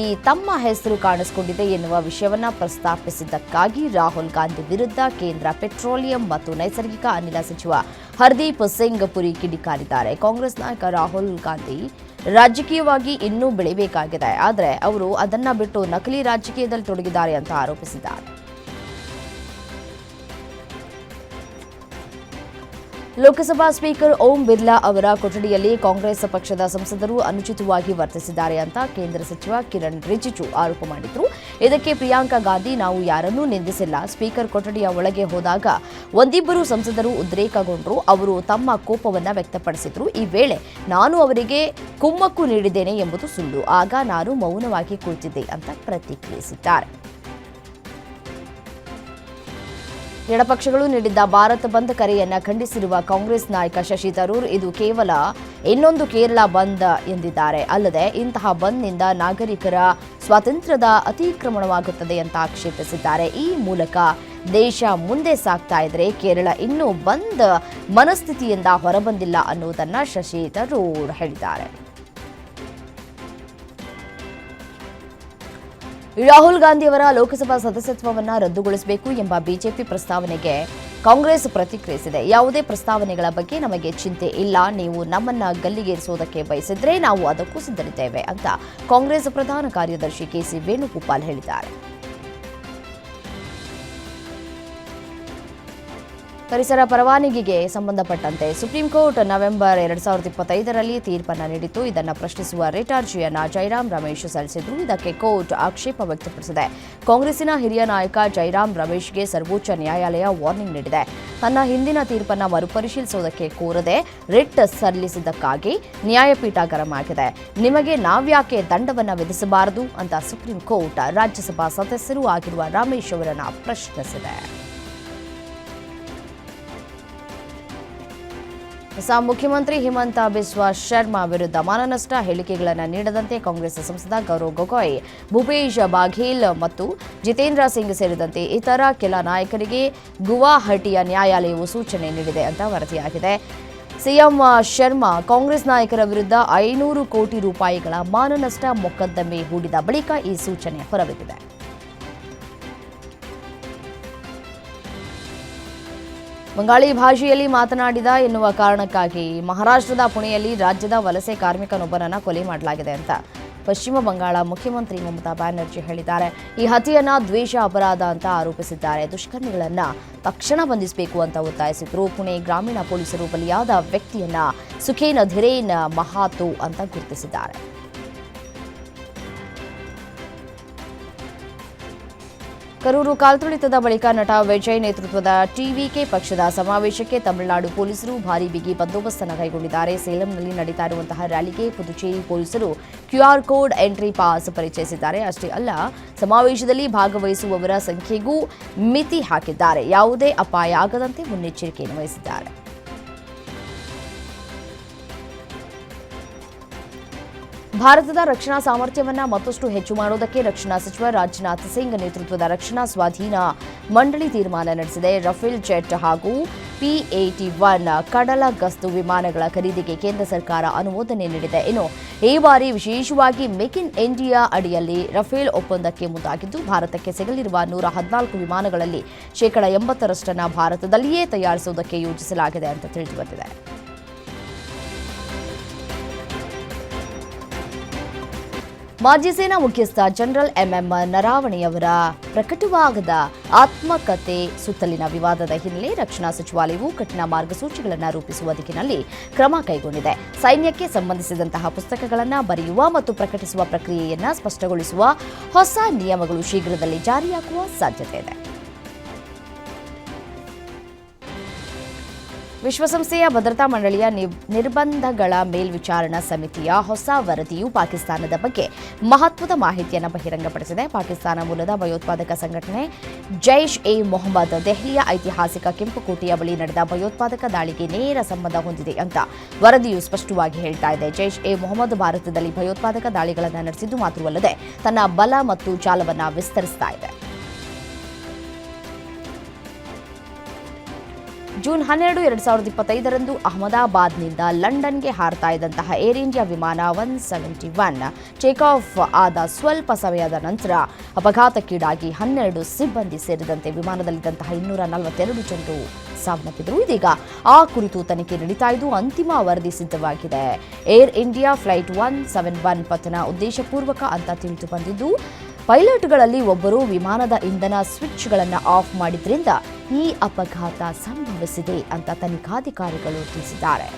S3: ಈ ತಮ್ಮ ಹೆಸರು ಕಾಣಿಸಿಕೊಂಡಿದೆ ಎನ್ನುವ ವಿಷಯವನ್ನು ಪ್ರಸ್ತಾಪಿಸಿದ್ದಕ್ಕಾಗಿ ರಾಹುಲ್ ಗಾಂಧಿ ವಿರುದ್ಧ ಕೇಂದ್ರ ಪೆಟ್ರೋಲಿಯಂ ಮತ್ತು ನೈಸರ್ಗಿಕ ಅನಿಲ ಸಚಿವ ಹರ್ದೀಪ್ ಸಿಂಗ್ ಪುರಿ ಕಿಡಿಕಾರಿದ್ದಾರೆ ಕಾಂಗ್ರೆಸ್ ನಾಯಕ ರಾಹುಲ್ ಗಾಂಧಿ ರಾಜಕೀಯವಾಗಿ ಇನ್ನೂ ಬೆಳಿಬೇಕಾಗಿದೆ, ಆದರೆ ಅವರು ಅದನ್ನ ಬಿಟ್ಟು ನಕಲಿ ರಾಜಕೀಯದಲ್ಲಿ ತೊಡಗಿದ್ದಾರೆ ಅಂತ ಆರೋಪಿಸಿದ್ದಾರೆ. ಲೋಕಸಭಾ ಸ್ಪೀಕರ್ ಓಂ ಬಿರ್ಲಾ ಅವರ ಕೊಠಡಿಯಲ್ಲಿ ಕಾಂಗ್ರೆಸ್ ಪಕ್ಷದ ಸಂಸದರು ಅನುಚಿತವಾಗಿ ವರ್ತಿಸಿದ್ದಾರೆ ಅಂತ ಕೇಂದ್ರ ಸಚಿವ ಕಿರಣ್ ರಿಜಿಜು ಆರೋಪ ಮಾಡಿದ್ರು. ಇದಕ್ಕೆ ಪ್ರಿಯಾಂಕಾ ಗಾಂಧಿ, ನಾವು ಯಾರನ್ನೂ ನಿಂದಿಸಿಲ್ಲ. ಸ್ಪೀಕರ್ ಕೊಠಡಿಯ ಒಳಗೆ ಹೋದಾಗ ಒಂದಿಬ್ಬರು ಸಂಸದರು ಉದ್ರೇಕಗೊಂಡರು. ಅವರು ತಮ್ಮ ಕೋಪವನ್ನು ವ್ಯಕ್ತಪಡಿಸಿದ್ರು. ಈ ವೇಳೆ ನಾನು ಅವರಿಗೆ ಕುಮ್ಮಕ್ಕು ನೀಡಿದ್ದೇನೆ ಎಂಬುದು ಸುಳ್ಳು. ಆಗ ನಾನು ಮೌನವಾಗಿ ಕುಳಿತಿದ್ದೆ ಅಂತ ಪ್ರತಿಕ್ರಿಯಿಸಿದ್ದಾರೆ. ಎಡಪಕ್ಷಗಳು ನೀಡಿದ್ದ ಭಾರತ್ ಬಂದ್ ಕರೆಯನ್ನ ಖಂಡಿಸಿರುವ ಕಾಂಗ್ರೆಸ್ ನಾಯಕ ಶಶಿ ತರೂರ್ ಇದು ಕೇವಲ ಇನ್ನೊಂದು ಕೇರಳ ಬಂದ್ ಎಂದಿದ್ದಾರೆ. ಅಲ್ಲದೆ ಇಂತಹ ಬಂದ್ನಿಂದ ನಾಗರಿಕರ ಸ್ವಾತಂತ್ರ್ಯದ ಅತಿಕ್ರಮಣವಾಗುತ್ತದೆ ಅಂತ ಆಕ್ಷೇಪಿಸಿದ್ದಾರೆ. ಈ ಮೂಲಕ ದೇಶ ಮುಂದೆ ಸಾಗ್ತಾ ಇದ್ರೆ ಕೇರಳ ಇನ್ನೂ ಬಂದ್ ಮನಸ್ಥಿತಿಯಿಂದ ಹೊರಬಂದಿಲ್ಲ ಅನ್ನುವುದನ್ನ ಶಶಿ ತರೂರ್ ಹೇಳಿದ್ದಾರೆ. ರಾಹುಲ್ ಗಾಂಧಿ ಅವರ ಲೋಕಸಭಾ ಸದಸ್ಯತ್ವವನ್ನು ರದ್ದುಗೊಳಿಸಬೇಕು ಎಂಬ ಬಿಜೆಪಿ ಪ್ರಸ್ತಾವನೆಗೆ ಕಾಂಗ್ರೆಸ್ ಪ್ರತಿಕ್ರಿಯಿಸಿದೆ. ಯಾವುದೇ ಪ್ರಸ್ತಾವನೆಗಳ ಬಗ್ಗೆ ನಮಗೆ ಚಿಂತೆ ಇಲ್ಲ. ನೀವು ನಮ್ಮನ್ನ ಗಲ್ಲಿಗೇರಿಸುವುದಕ್ಕೆ ಬಯಸಿದ್ರೆ ನಾವು ಅದಕ್ಕೂ ಸಿದ್ಧರಿದ್ದೇವೆ ಅಂತ ಕಾಂಗ್ರೆಸ್ ಪ್ರಧಾನ ಕಾರ್ಯದರ್ಶಿ ಕೆಸಿ ವೇಣುಗೋಪಾಲ್ ಹೇಳಿದ್ದಾರೆ. ಪರಿಸರ ಪರವಾನಗಿಗೆ ಸಂಬಂಧಪಟ್ಟಂತೆ ಸುಪ್ರೀಂ ಕೋರ್ಟ್ ನವೆಂಬರ್ ಎರಡ್ ಸಾವಿರದ ಇಪ್ಪತ್ತೈದರಲ್ಲಿ ತೀರ್ಪನ್ನು ನೀಡಿತ್ತು. ಇದನ್ನು ಪ್ರಶ್ನಿಸುವ ರಿಟ್ ಅರ್ಜಿಯನ್ನು ಜೈರಾಮ್ ರಮೇಶ್ ಸಲ್ಲಿಸಿದ್ರು. ಇದಕ್ಕೆ ಕೋರ್ಟ್ ಆಕ್ಷೇಪ ವ್ಯಕ್ತಪಡಿಸಿದೆ. ಕಾಂಗ್ರೆಸ್ಸಿನ ಹಿರಿಯ ನಾಯಕ ಜೈರಾಮ್ ರಮೇಶ್ಗೆ ಸರ್ವೋಚ್ಚ ನ್ಯಾಯಾಲಯ ವಾರ್ನಿಂಗ್ ನೀಡಿದೆ. ತನ್ನ ಹಿಂದಿನ ತೀರ್ಪನ್ನು ಮರುಪರಿಶೀಲಿಸುವುದಕ್ಕೆ ಕೋರದೆ ರಿಟ್ ಸಲ್ಲಿಸಿದ್ದಕ್ಕಾಗಿ ನ್ಯಾಯಪೀಠ ಗರಂ ಆಗಿದೆ. ನಿಮಗೆ ನಾವ್ಯಾಕೆ ದಂಡವನ್ನು ವಿಧಿಸಬಾರದು? ಅಂತ ಸುಪ್ರೀಂ ಕೋರ್ಟ್ ರಾಜ್ಯಸಭಾ ಸದಸ್ಯರೂ ಆಗಿರುವ ರಮೇಶ್ ಅವರನ್ನು ಪ್ರಶ್ನಿಸಿದೆ. ಹೊಸ ಮುಖ್ಯಮಂತ್ರಿ ಹಿಮಂತ ಬಿಸ್ವಾ ಶರ್ಮಾ ವಿರುದ್ಧ ಮಾನನಷ್ಟ ಹೇಳಿಕೆಗಳನ್ನು ನೀಡದಂತೆ ಕಾಂಗ್ರೆಸ್ ಸಂಸದ ಗೌರವ್ ಗೊಗೊಯ್, ಭೂಪೇಶ್ ಬಾಘೇಲ್ ಮತ್ತು ಜಿತೇಂದ್ರ ಸಿಂಗ್ ಸೇರಿದಂತೆ ಇತರ ಕೆಲ ನಾಯಕರಿಗೆ ಗುವಾಹಟಿಯ ನ್ಯಾಯಾಲಯವು ಸೂಚನೆ ನೀಡಿದೆ ಅಂತ ವರದಿಯಾಗಿದೆ. ಸಿಎಂ ಶರ್ಮಾ ಕಾಂಗ್ರೆಸ್ ನಾಯಕರ ವಿರುದ್ಧ ಐನೂರು ಕೋಟಿ ರೂಪಾಯಿಗಳ ಮಾನನಷ್ಟ ಮೊಕದ್ದಮೆ ಹೂಡಿದ ಬಳಿಕ ಈ ಸೂಚನೆ ಹೊರಬಿದ್ದಿದೆ. ಬಂಗಾಳಿ ಭಾಷೆಯಲ್ಲಿ ಮಾತನಾಡಿದ ಎನ್ನುವ ಕಾರಣಕ್ಕಾಗಿ ಮಹಾರಾಷ್ಟ್ರದ ಪುಣೆಯಲ್ಲಿ ರಾಜ್ಯದ ವಲಸೆ ಕಾರ್ಮಿಕನೊಬ್ಬನನ್ನ ಕೊಲೆ ಮಾಡಲಾಗಿದೆ ಅಂತ ಪಶ್ಚಿಮ ಬಂಗಾಳ ಮುಖ್ಯಮಂತ್ರಿ ಮಮತಾ ಬ್ಯಾನರ್ಜಿ ಹೇಳಿದ್ದಾರೆ. ಈ ಹತ್ಯೆಯನ್ನ ದ್ವೇಷ, ಅಪರಾಧ ಅಂತ ಆರೋಪಿಸಿದ್ದಾರೆ. ದುಷ್ಕರ್ಮಿಗಳನ್ನ ತಕ್ಷಣ ಬಂಧಿಸಬೇಕು ಅಂತ ಒತ್ತಾಯಿಸಿದ್ರು. ಪುಣೆ ಗ್ರಾಮೀಣ ಪೊಲೀಸರು ಬಲಿಯಾದ ವ್ಯಕ್ತಿಯನ್ನ ಸುಖೇನ ಧಿರೇನ್ ಮಹಾತು ಅಂತ ಗುರುತಿಸಿದ್ದಾರೆ. ಕರೂರು ಕಾಲ್ತುಳಿತದ ಬಳಿಕ ನಟ ವಿಜಯ್ ನೇತೃತ್ವದ ಟಿವಿಕೆ ಪಕ್ಷದ ಸಮಾವೇಶಕ್ಕೆ ತಮಿಳುನಾಡು ಪೊಲೀಸರು ಭಾರೀ ಬಿಗಿ ಬಂದೋಬಸ್ತನ್ನು ಕೈಗೊಂಡಿದ್ದಾರೆ. ಸೇಲಂನಲ್ಲಿ ನಡೀತಾ ಇರುವಂತಹ ರ್ಯಾಲಿಗೆ ಪುದುಚೇರಿ ಪೊಲೀಸರು ಕ್ಯೂಆರ್ ಕೋಡ್ ಎಂಟ್ರಿ ಪಾಸ್ ಪರಿಚಯಿಸಿದ್ದಾರೆ. ಅಷ್ಟೇ ಅಲ್ಲ, ಸಮಾವೇಶದಲ್ಲಿ ಭಾಗವಹಿಸುವವರ ಸಂಖ್ಯೆಗೂ ಮಿತಿ ಹಾಕಿದ್ದಾರೆ. ಯಾವುದೇ ಅಪಾಯ ಆಗದಂತೆ ಮುನ್ನೆಚ್ಚರಿಕೆಯನ್ನು ವಹಿಸಿದ್ದಾರೆ. ಭಾರತದ ರಕ್ಷಣಾ ಸಾಮರ್ಥ್ಯವನ್ನ ಮತ್ತಷ್ಟು ಹೆಚ್ಚು ಮಾಡುವುದಕ್ಕೆ ರಕ್ಷಣಾ ಸಚಿವ ರಾಜನಾಥ್ ಸಿಂಗ್ ನೇತೃತ್ವದ ರಕ್ಷಣಾ ಸ್ವಾಧೀನ ಮಂಡಳಿ ತೀರ್ಮಾನ ನಡೆಸಿದೆ. ರಫೇಲ್ ಜೆಟ್ ಹಾಗೂ ಪಿ ಏಟಿ ಒನ್ ಕಡಲ ಗಸ್ತು ವಿಮಾನಗಳ ಖರೀದಿಗೆ ಕೇಂದ್ರ ಸರ್ಕಾರ ಅನುಮೋದನೆ ನೀಡಿದೆ. ಇನ್ನು ಈ ಬಾರಿ ವಿಶೇಷವಾಗಿ ಮೇಕ್ ಇನ್ ಇಂಡಿಯಾ ಅಡಿಯಲ್ಲಿ ರಫೇಲ್ ಒಪ್ಪಂದಕ್ಕೆ ಮುಂದಾಗಿದ್ದು, ಭಾರತಕ್ಕೆ ಸಿಗಲಿರುವ ನೂರ ಹದಿನಾಲ್ಕು ವಿಮಾನಗಳಲ್ಲಿ ಶೇಕಡ ಎಂಬತ್ತರಷ್ಟನ್ನು ಭಾರತದಲ್ಲಿಯೇ ತಯಾರಿಸುವುದಕ್ಕೆ ಯೋಜಿಸಲಾಗಿದೆ ಅಂತ ತಿಳಿದು ಬಂದಿದೆ ಮಾಜಿ ಸೇನಾ ಮುಖ್ಯಸ್ಥ ಜನರಲ್ ಎಂಎಂ ನರಾವಣೆಯವರ ಪ್ರಕಟವಾಗದ ಆತ್ಮಕತೆ ಸುತ್ತಲಿನ ವಿವಾದದ ಹಿನ್ನೆಲೆ ರಕ್ಷಣಾ ಸಚಿವಾಲಯವು ಕಠಿಣ ಮಾರ್ಗಸೂಚಿಗಳನ್ನು ರೂಪಿಸುವ ದಿಕ್ಕಿನಲ್ಲಿ ಕ್ರಮ ಕೈಗೊಂಡಿದೆ. ಸೈನ್ಯಕ್ಕೆ ಸಂಬಂಧಿಸಿದಂತಹ ಪುಸ್ತಕಗಳನ್ನು ಬರೆಯುವ ಮತ್ತು ಪ್ರಕಟಿಸುವ ಪ್ರಕ್ರಿಯೆಯನ್ನು ಸ್ಪಷ್ಟಗೊಳಿಸುವ ಹೊಸ ನಿಯಮಗಳು ಶೀಘ್ರದಲ್ಲಿ ಜಾರಿಯಾಗುವ ಸಾಧ್ಯತೆ ಇದೆ. ವಿಶ್ವಸಂಸ್ಥೆಯ ಭದ್ರತಾ ಮಂಡಳಿಯ ನಿರ್ಬಂಧಗಳ ಮೇಲ್ವಿಚಾರಣಾ ಸಮಿತಿಯ ಹೊಸ ವರದಿಯು ಪಾಕಿಸ್ತಾನದ ಬಗ್ಗೆ ಮಹತ್ವದ ಮಾಹಿತಿಯನ್ನು ಬಹಿರಂಗಪಡಿಸಿದೆ. ಪಾಕಿಸ್ತಾನ ಮೂಲದ ಭಯೋತ್ಪಾದಕ ಸಂಘಟನೆ ಜೈಷ್ ಎ ಮೊಹಮ್ಮದ್ ದೆಹಲಿಯ ಐತಿಹಾಸಿಕ ಕೆಂಪುಕೋಟೆಯ ಬಳಿ ನಡೆದ ಭಯೋತ್ಪಾದಕ ದಾಳಿಗೆ ನೇರ ಸಂಬಂಧ ಹೊಂದಿದೆ ಅಂತ ವರದಿಯು ಸ್ಪಷ್ಟವಾಗಿ ಹೇಳ್ತಾ ಇದೆ. ಜೈಷ್ ಎ ಮೊಹಮ್ಮದ್ ಭಾರತದಲ್ಲಿ ಭಯೋತ್ಪಾದಕ ದಾಳಿಗಳನ್ನು ನಡೆಸಿದ್ದು ಮಾತ್ರವಲ್ಲದೆ ತನ್ನ ಬಲ ಮತ್ತು ಜಾಲವನ್ನು ವಿಸ್ತರಿಸ್ತಾ ಇದೆ. ಜೂನ್ ಹನ್ನೆರಡು, ಎರಡ್ ಸಾವಿರದ ಇಪ್ಪತ್ತೈದರಂದು ಅಹಮದಾಬಾದ್ನಿಂದ ಲಂಡನ್ಗೆ ಹಾರ್ತಾ ಇದ್ದಂತಹ ಏರ್ ಇಂಡಿಯಾ ವಿಮಾನ one seventy one take off ಆದ ಸ್ವಲ್ಪ ಸಮಯದ ನಂತರ ಅಪಘಾತಕ್ಕೀಡಾಗಿ ಹನ್ನೆರಡು ಸಿಬ್ಬಂದಿ ಸೇರಿದಂತೆ ವಿಮಾನದಲ್ಲಿದ್ದಂತಹ ಇನ್ನೂರ ನಲವತ್ತೆರಡು ಜನರು ಸಾವನ್ನಪ್ಪಿದರು. ಇದೀಗ ಆ ಕುರಿತು ತನಿಖೆ ನಡೀತಾ ಇದ್ದು ಅಂತಿಮ ವರದಿ ಸಿದ್ಧವಾಗಿದೆ. Air India flight one seven one ಪತನ ಉದ್ದೇಶಪೂರ್ವಕ ಅಂತ ತಿಳಿದು ಬಂದಿದ್ದು ಪೈಲಟ್ಗಳಲ್ಲಿ ಒಬ್ಬರು ವಿಮಾನದ ಇಂಧನ ಸ್ವಿಚ್ಗಳನ್ನು ಆಫ್ ಮಾಡಿದ್ರಿಂದ ಈ ಅಪಘಾತ ಸಂಭವಿಸಿದೆ ಅಂತ ತನಿಖಾಧಿಕಾರಿಗಳು ತಿಳಿಸಿದ್ದಾರೆ.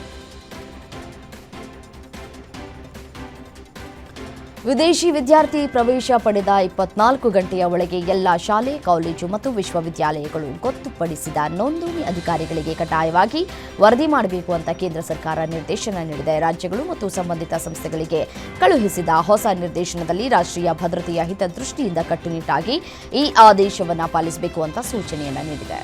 S3: ವಿದೇಶಿ ವಿದ್ಯಾರ್ಥಿ ಪ್ರವೇಶ ಪಡೆದ ಇಪ್ಪತ್ನಾಲ್ಕು ಗಂಟೆಯ ಒಳಗೆ ಎಲ್ಲ ಶಾಲೆ, ಕಾಲೇಜು ಮತ್ತು ವಿಶ್ವವಿದ್ಯಾಲಯಗಳು ಗೊತ್ತುಪಡಿಸಿದ ನೋಂದಣಿ ಅಧಿಕಾರಿಗಳಿಗೆ ಕಡ್ಡಾಯವಾಗಿ ವರದಿ ಮಾಡಬೇಕು ಅಂತ ಕೇಂದ್ರ ಸರ್ಕಾರ ನಿರ್ದೇಶನ ನೀಡಿದೆ. ರಾಜ್ಯಗಳು ಮತ್ತು ಸಂಬಂಧಿತ ಸಂಸ್ಥೆಗಳಿಗೆ ಕಳುಹಿಸಿದ ಹೊಸ ನಿರ್ದೇಶನದಲ್ಲಿ ರಾಷ್ಟ್ರೀಯ ಭದ್ರತೆಯ ಹಿತದೃಷ್ಟಿಯಿಂದ ಕಟ್ಟುನಿಟ್ಟಾಗಿ ಈ ಆದೇಶವನ್ನು ಪಾಲಿಸಬೇಕು ಅಂತ ಸೂಚನೆಯನ್ನು ನೀಡಿದೆ.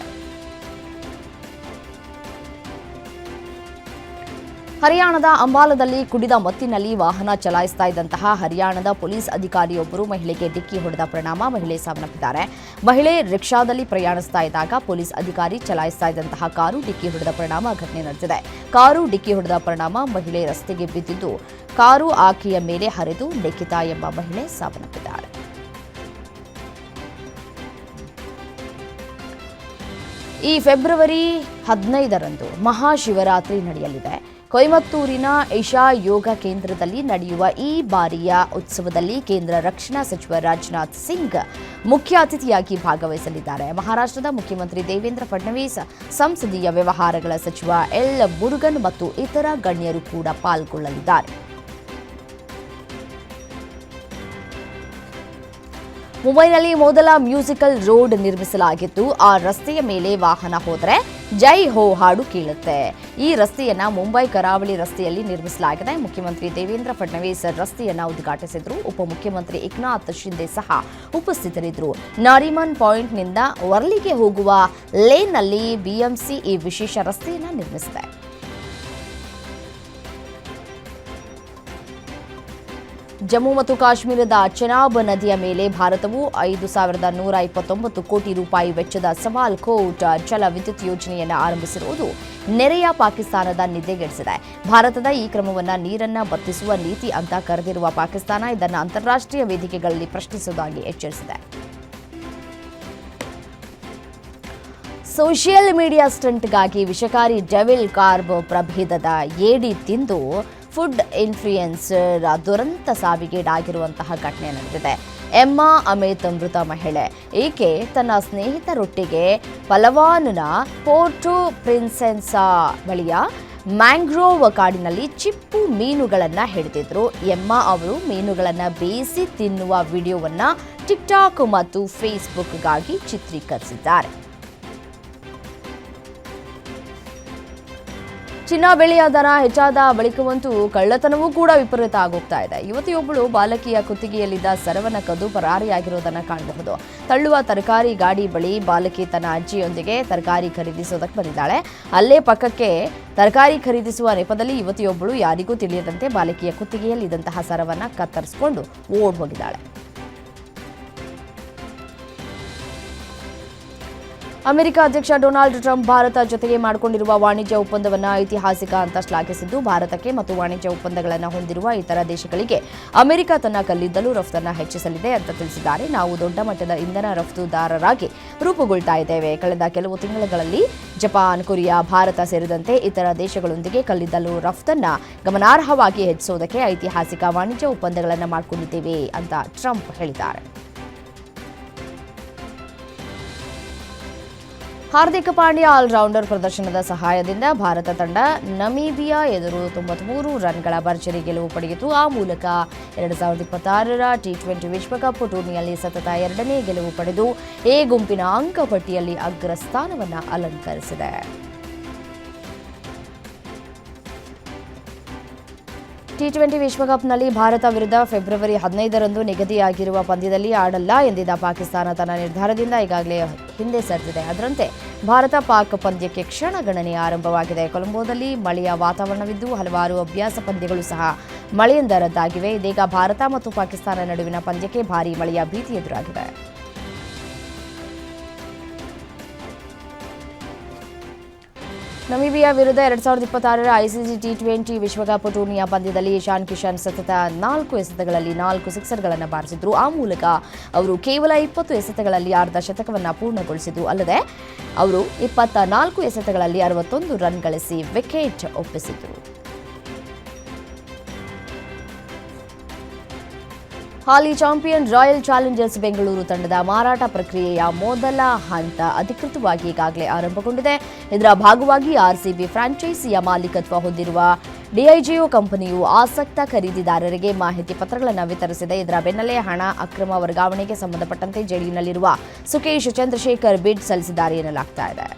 S3: ಹರಿಯಾಣದ ಅಂಬಾಲದಲ್ಲಿ ಕುಡಿದ ಮತ್ತಿನಲ್ಲಿ ವಾಹನ ಚಲಾಯಿಸ್ತಾ ಇದ್ದಂತಹ ಹರಿಯಾಣದ ಪೊಲೀಸ್ ಅಧಿಕಾರಿಯೊಬ್ಬರು ಮಹಿಳೆಗೆ ಡಿಕ್ಕಿ ಹೊಡೆದ ಪರಿಣಾಮ ಮಹಿಳೆ ಸಾವನ್ನಪ್ಪಿದ್ದಾರೆ. ಮಹಿಳೆ ರಿಕ್ಷಾದಲ್ಲಿ ಪ್ರಯಾಣಿಸ್ತಾ ಇದ್ದಾಗ ಪೊಲೀಸ್ ಅಧಿಕಾರಿ ಚಲಾಯಿಸ್ತಾ ಇದ್ದಂತಹ ಕಾರು ಡಿಕ್ಕಿ ಹೊಡೆದ ಪರಿಣಾಮ ಘಟನೆ ನಡೆದಿದೆ. ಕಾರು ಡಿಕ್ಕಿ ಹೊಡೆದ ಪರಿಣಾಮ ಮಹಿಳೆ ರಸ್ತೆಗೆ ಬಿದ್ದಿದ್ದು, ಕಾರು ಆಕೆಯ ಮೇಲೆ ಹರಿದು ಲಿಖಿತ ಎಂಬ ಮಹಿಳೆ ಸಾವನ್ನಪ್ಪಿದ್ದಾರೆ. ಈ ಫೆಬ್ರವರಿ ಹದಿನೈದರಂದು ಮಹಾಶಿವರಾತ್ರಿ ನಡೆಯಲಿದೆ. ಕೊಯಮತ್ತೂರಿನ ಏಷಾ ಯೋಗ ಕೇಂದ್ರದಲ್ಲಿ ನಡೆಯುವ ಈ ಬಾರಿಯ ಉತ್ಸವದಲ್ಲಿ ಕೇಂದ್ರ ರಕ್ಷಣಾ ಸಚಿವ ರಾಜನಾಥ್ ಸಿಂಗ್ ಮುಖ್ಯ ಅತಿಥಿಯಾಗಿ ಭಾಗವಹಿಸಲಿದ್ದಾರೆ. ಮಹಾರಾಷ್ಟ್ರದ ಮುಖ್ಯಮಂತ್ರಿ ದೇವೇಂದ್ರ ಫಡ್ನವೀಸ್, ಸಂಸದೀಯ ವ್ಯವಹಾರಗಳ ಸಚಿವ ಎಲ್ ಮುರುಗನ್ ಮತ್ತು ಇತರ ಗಣ್ಯರು ಕೂಡ ಪಾಲ್ಗೊಳ್ಳಲಿದ್ದಾರೆ. ಮುಂಬೈನಲ್ಲಿ ಮೊದಲ ಮ್ಯೂಸಿಕಲ್ ರೋಡ್ ನಿರ್ಮಿಸಲಾಗಿದ್ದು, ಆ ರಸ್ತೆಯ ಮೇಲೆ ವಾಹನ ಹೋದರೆ ಜೈ ಹೋ ಹಾಡು ಕೇಳುತ್ತೆ. ಈ ರಸ್ತೆಯನ್ನ ಮುಂಬೈ ಕರಾವಳಿ ರಸ್ತೆಯಲ್ಲಿ ನಿರ್ಮಿಸಲಾಗಿದೆ. ಮುಖ್ಯಮಂತ್ರಿ ದೇವೇಂದ್ರ ಫಡ್ನವೀಸ್ ರಸ್ತೆಯನ್ನ ಉದ್ಘಾಟಿಸಿದ್ರು. ಉಪಮುಖ್ಯಮಂತ್ರಿ ಏಕನಾಥ್ ಶಿಂದೆ ಸಹ ಉಪಸ್ಥಿತರಿದ್ದರು. ನಾರಿಮನ್ ಪಾಯಿಂಟ್ನಿಂದ ವರ್ಲಿಗೆ ಹೋಗುವ ಲೇನ್ನಲ್ಲಿ ಬಿಎಂಸಿ ಈ ವಿಶೇಷ ರಸ್ತೆಯನ್ನ ನಿರ್ಮಿಸಿದೆ. ಜಮ್ಮು ಮತ್ತು ಕಾಶ್ಮೀರದ ಚೆನಾಬ್ ನದಿಯ ಮೇಲೆ ಭಾರತವು ಐದು ಸಾವಿರದ ನೂರ ಇಪ್ಪತ್ತೊಂಬತ್ತು ಕೋಟಿ ರೂಪಾಯಿ ವೆಚ್ಚದ ಸವಾಲ್ ಕೋಟ್ ಜಲ ವಿದ್ಯುತ್ ಯೋಜನೆಯನ್ನು ಆರಂಭಿಸಿರುವುದು ನೆರೆಯ ಪಾಕಿಸ್ತಾನದ ನಿದ್ದೆಗೆಡಿಸಿದೆ. ಭಾರತದ ಈ ಕ್ರಮವನ್ನು ನೀರನ್ನ ಬತ್ತಿಸುವ ನೀತಿ ಅಂತ ಕರೆದಿರುವ ಪಾಕಿಸ್ತಾನ ಇದನ್ನು ಅಂತಾರಾಷ್ಟ್ರೀಯ ವೇದಿಕೆಗಳಲ್ಲಿ ಪ್ರಶ್ನಿಸುವುದಾಗಿ ಎಚ್ಚರಿಸಿದೆ. ಸೋಷಿಯಲ್ ಮೀಡಿಯಾ ಸ್ಟಂಟ್ಗಾಗಿ ವಿಷಕಾರಿ ಡೆವಿಲ್ ಕಾರ್ಬ್ ಪ್ರಭೇದದ ಏಡಿ ತಿಂದು ಫುಡ್ ಇನ್ಫ್ಲೂಯೆನ್ಸರ್ ದುರಂತ ಸಾವಿಗೀಡಾಗಿರುವಂತಹ ಘಟನೆ ನಡೆದಿದೆ. ಎಮ್ಮಾ ಅಮೇತ್ ಮೃತ ಮಹಿಳೆ. ಈಕೆ ತನ್ನ ಸ್ನೇಹಿತರೊಟ್ಟಿಗೆ ಪಲವಾನುನ ಪೋರ್ಟು ಪ್ರಿನ್ಸೆನ್ಸಾ ಬಳಿಯ ಮ್ಯಾಂಗ್ರೋವ್ ಕಾಡಿನಲ್ಲಿ ಚಿಪ್ಪು ಮೀನುಗಳನ್ನು ಹಿಡಿದಿದ್ರು. ಎಮ್ಮ ಅವರು ಮೀನುಗಳನ್ನು ಬೇಯಿಸಿ ತಿನ್ನುವ ವಿಡಿಯೋವನ್ನು ಟಿಕ್ಟಾಕ್ ಮತ್ತು ಫೇಸ್ಬುಕ್ಗಾಗಿ ಚಿತ್ರೀಕರಿಸಿದ್ದಾರೆ. ಚಿನ್ನ ಬೆಳೆಯ ದರ ಹೆಚ್ಚಾದ ಬಳಿಕವಂತೂ ಕಳ್ಳತನವೂ ಕೂಡ ವಿಪರೀತ ಆಗೋಗ್ತಾ ಇದೆ. ಯುವತಿಯೊಬ್ಬಳು ಬಾಲಕಿಯ ಕುತ್ತಿಗೆಯಲ್ಲಿದ್ದ ಸರವನ್ನ ಕದ್ದು ಪರಾರಿಯಾಗಿರೋದನ್ನು ಕಾಣಬಹುದು. ತಳ್ಳುವ ತರಕಾರಿ ಗಾಡಿ ಬಳಿ ಬಾಲಕಿ ತನ್ನ ಅಜ್ಜಿಯೊಂದಿಗೆ ತರಕಾರಿ ಖರೀದಿಸೋದಕ್ಕೆ ಬಂದಿದ್ದಾಳೆ. ಅಲ್ಲೇ ಪಕ್ಕಕ್ಕೆ ತರಕಾರಿ ಖರೀದಿಸುವ ನೆಪದಲ್ಲಿ ಯುವತಿಯೊಬ್ಬಳು ಯಾರಿಗೂ ತಿಳಿಯದಂತೆ ಬಾಲಕಿಯ ಕುತ್ತಿಗೆಯಲ್ಲಿದ್ದಂತಹ ಸರವನ್ನು ಕತ್ತರಿಸಿಕೊಂಡು ಓಡ್ ಹೋಗಿದ್ದಾಳೆ. ಅಮೆರಿಕ ಅಧ್ಯಕ್ಷ ಡೊನಾಲ್ಡ್ ಟ್ರಂಪ್ ಭಾರತ ಜೊತೆಗೆ ಮಾಡಿಕೊಂಡಿರುವ ವಾಣಿಜ್ಯ ಒಪ್ಪಂದವನ್ನು ಐತಿಹಾಸಿಕ ಅಂತ ಶ್ಲಾಘಿಸಿದ್ದು, ಭಾರತಕ್ಕೆ ಮತ್ತು ವಾಣಿಜ್ಯ ಒಪ್ಪಂದಗಳನ್ನು ಹೊಂದಿರುವ ಇತರ ದೇಶಗಳಿಗೆ ಅಮೆರಿಕ ತನ್ನ ಕಲ್ಲಿದ್ದಲು ರಫ್ತನ್ನು ಹೆಚ್ಚಿಸಲಿದೆ ಅಂತ ತಿಳಿಸಿದ್ದಾರೆ. ನಾವು ದೊಡ್ಡ ಮಟ್ಟದ ಇಂಧನ ರಫ್ತುದಾರರಾಗಿ ರೂಪುಗೊಳ್ತಾ ಇದ್ದೇವೆ. ಕಳೆದ ಕೆಲವು ತಿಂಗಳುಗಳಲ್ಲಿ ಜಪಾನ್, ಕೊರಿಯಾ, ಭಾರತ ಸೇರಿದಂತೆ ಇತರ ದೇಶಗಳೊಂದಿಗೆ ಕಲ್ಲಿದ್ದಲು ರಫ್ತನ್ನು ಗಮನಾರ್ಹವಾಗಿ ಹೆಚ್ಚಿಸುವುದಕ್ಕೆ ಐತಿಹಾಸಿಕ ವಾಣಿಜ್ಯ ಒಪ್ಪಂದಗಳನ್ನು ಮಾಡಿಕೊಂಡಿದ್ದೇವೆ ಅಂತ ಟ್ರಂಪ್ ಹೇಳಿದ್ದಾರೆ. ಹಾರ್ದಿಕ್ ಪಾಂಡ್ಯ ಆಲ್ರೌಂಡರ್ ಪ್ರದರ್ಶನದ ಸಹಾಯದಿಂದ ಭಾರತ ತಂಡ ನಮೀಬಿಯಾ ಎದುರು ತೊಂಬತ್ಮೂರು ರನ್ಗಳ ಭರ್ಜರಿ ಗೆಲುವು ಪಡೆಯಿತು. ಆ ಮೂಲಕ ಎರಡು ಸಾವಿರದ ಇಪ್ಪತ್ತಾರರ ಟಿ ಟ್ವೆಂಟಿ ವಿಶ್ವಕಪ್ ಟೂರ್ನಿಯಲ್ಲಿ ಸತತ ಎರಡನೇ ಗೆಲುವು ಪಡೆದು ಎ ಗುಂಪಿನ ಅಂಕಪಟ್ಟಿಯಲ್ಲಿ ಅಗ್ರಸ್ಥಾನವನ್ನು ಅಲಂಕರಿಸಿದೆ. ಟಿ ಟ್ವೆಂಟಿ ವಿಶ್ವಕಪ್ನಲ್ಲಿ ಭಾರತ ವಿರುದ್ಧ ಫೆಬ್ರವರಿ ಹದಿನೈದರಂದು ನಿಗದಿಯಾಗಿರುವ ಪಂದ್ಯದಲ್ಲಿ ಆಡಲ್ಲ ಎಂದಿದ್ದ ಪಾಕಿಸ್ತಾನ ತನ್ನ ನಿರ್ಧಾರದಿಂದ ಈಗಾಗಲೇ ಹಿಂದೆ ಸರಿದಿದೆ. ಅದರಂತೆ ಭಾರತ ಪಾಕ್ ಪಂದ್ಯಕ್ಕೆ ಕ್ಷಣಗಣನೆ ಆರಂಭವಾಗಿದೆ. ಕೊಲಂಬೋದಲ್ಲಿ ಮಳೆಯ ವಾತಾವರಣವಿದ್ದು ಹಲವಾರು ಅಭ್ಯಾಸ ಪಂದ್ಯಗಳು ಸಹ ಮಳೆಯಿಂದ ರದ್ದಾಗಿವೆ. ಇದೀಗ ಭಾರತ ಮತ್ತು ಪಾಕಿಸ್ತಾನ ನಡುವಿನ ಪಂದ್ಯಕ್ಕೆ ಭಾರೀ ಮಳೆಯ ಭೀತಿ ಎದುರಾಗಿದೆ. ನಮೀಬಿಯಾ ವಿರುದ್ಧ ಎರಡ್ ಸಾವಿರದ ಇಪ್ಪತ್ತಾರರ ಐಸಿಸಿ ಟಿ ಟ್ವೆಂಟಿ ವಿಶ್ವಕಪ್ ಟೂರ್ನಿಯ ಪಂದ್ಯದಲ್ಲಿ ಇಶಾನ್ ಕಿಶನ್ ಸತತ ನಾಲ್ಕು ಎಸೆತಗಳಲ್ಲಿ ನಾಲ್ಕು ಸಿಕ್ಸರ್ಗಳನ್ನು ಬಾರಿಸಿದ್ರು. ಆ ಮೂಲಕ ಅವರು ಕೇವಲ ಇಪ್ಪತ್ತು ಎಸೆತಗಳಲ್ಲಿ ಅರ್ಧ ಶತಕವನ್ನು ಪೂರ್ಣಗೊಳಿಸಿದ್ರು ಅಲ್ಲದೆ ಅವರು ಇಪ್ಪತ್ತ ನಾಲ್ಕು ಎಸೆತಗಳಲ್ಲಿ ಅರವತ್ತೊಂದು ರನ್ ಗಳಿಸಿ ವಿಕೆಟ್ ಒಪ್ಪಿಸಿದರು. ಹಾಲಿ ಚಾಂಪಿಯನ್ ರಾಯಲ್ ಚಾಲೆಂಜರ್ಸ್ ಬೆಂಗಳೂರು ತಂಡದ ಮಾರಾಟ ಪ್ರಕ್ರಿಯೆಯ ಮೊದಲ ಹಂತ ಅಧಿಕೃತವಾಗಿ ಈಗಾಗಲೇ ಆರಂಭಗೊಂಡಿದೆ. ಇದರ ಭಾಗವಾಗಿ ಆರ್ಸಿಬಿ ಫ್ರಾಂಚೈಸಿಯ ಮಾಲೀಕತ್ವ ಹೊಂದಿರುವ ಡಿಐಜಿಒ ಕಂಪನಿಯು ಆಸಕ್ತ ಖರೀದಿದಾರರಿಗೆ ಮಾಹಿತಿ ಪತ್ರಗಳನ್ನು ವಿತರಿಸಿದೆ. ಇದರ ಬೆನ್ನಲ್ಲೇ ಹಣ, ಅಕ್ರಮ ವರ್ಗಾವಣೆಗೆ ಸಂಬಂಧಪಟ್ಟಂತೆ ಜೈಲಿನಲ್ಲಿರುವ ಸುಕೇಶ್ ಚಂದ್ರಶೇಖರ್ ಬಿಡ್ ಸಲ್ಲಿಸಿದ್ದಾರೆ ಎನ್ನಲಾಗ್ತಾ ಇದೆ.